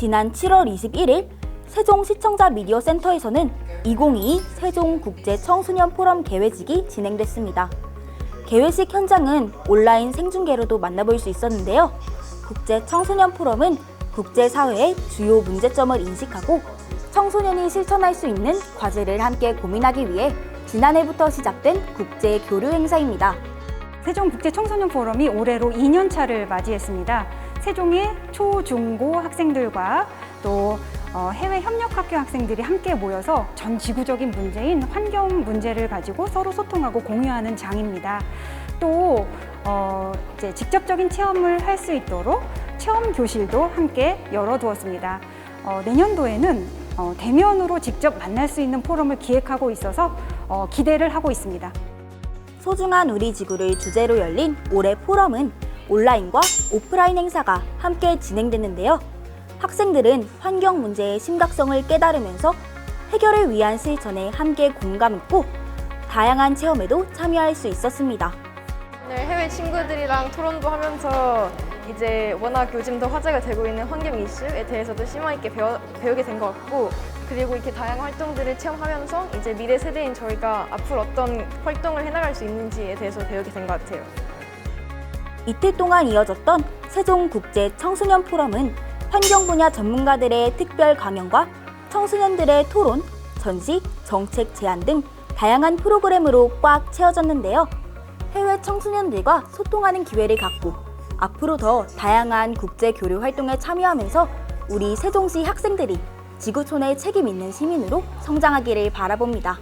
지난 7월 21일 세종 시청자 미디어 센터에서는 2022 세종 국제 청소년 포럼 개회식이 진행됐습니다. 개회식 현장은 온라인 생중계로도 만나볼 수 있었는데요. 국제 청소년 포럼은 국제 사회의 주요 문제점을 인식하고 청소년이 실천할 수 있는 과제를 함께 고민하기 위해 지난해부터 시작된 국제 교류 행사입니다. 세종국제청소년 포럼이 올해로 2년차를 맞이했습니다. 세종의 초, 중, 고 학생들과 또 어, 해외 협력학교 학생들이 함께 모여서 전 지구적인 문제인 환경 문제를 가지고 서로 소통하고 공유하는 장입니다. 또 어, 이제 직접적인 체험을 할 수 있도록 체험 교실도 함께 열어두었습니다. 어, 내년도에는 어, 대면으로 직접 만날 수 있는 포럼을 기획하고 있어서 어, 기대를 하고 있습니다. 소중한 우리 지구를 주제로 열린 올해 포럼은 온라인과 오프라인 행사가 함께 진행됐는데요. 학생들은 환경 문제의 심각성을 깨달으면서 해결을 위한 실천에 함께 공감했고 다양한 체험에도 참여할 수 있었습니다. 오늘 해외 친구들이랑 토론도 하면서 이제 워낙 요즘 더 화제가 되고 있는 환경 이슈에 대해서도 심화 있게 배워, 배우게 된 것 같고 그리고 이렇게 다양한 활동들을 체험하면서 이제 미래 세대인 저희가 앞으로 어떤 활동을 해나갈 수 있는지에 대해서 배우게 된 것 같아요. 이틀 동안 이어졌던 세종국제 청소년 포럼은 환경 분야 전문가들의 특별 강연과 청소년들의 토론, 전시, 정책 제안 등 다양한 프로그램으로 꽉 채워졌는데요. 해외 청소년들과 소통하는 기회를 갖고 앞으로 더 다양한 국제 교류 활동에 참여하면서 우리 세종시 학생들이 지구촌에 책임 있는 시민으로 성장하기를 바라봅니다.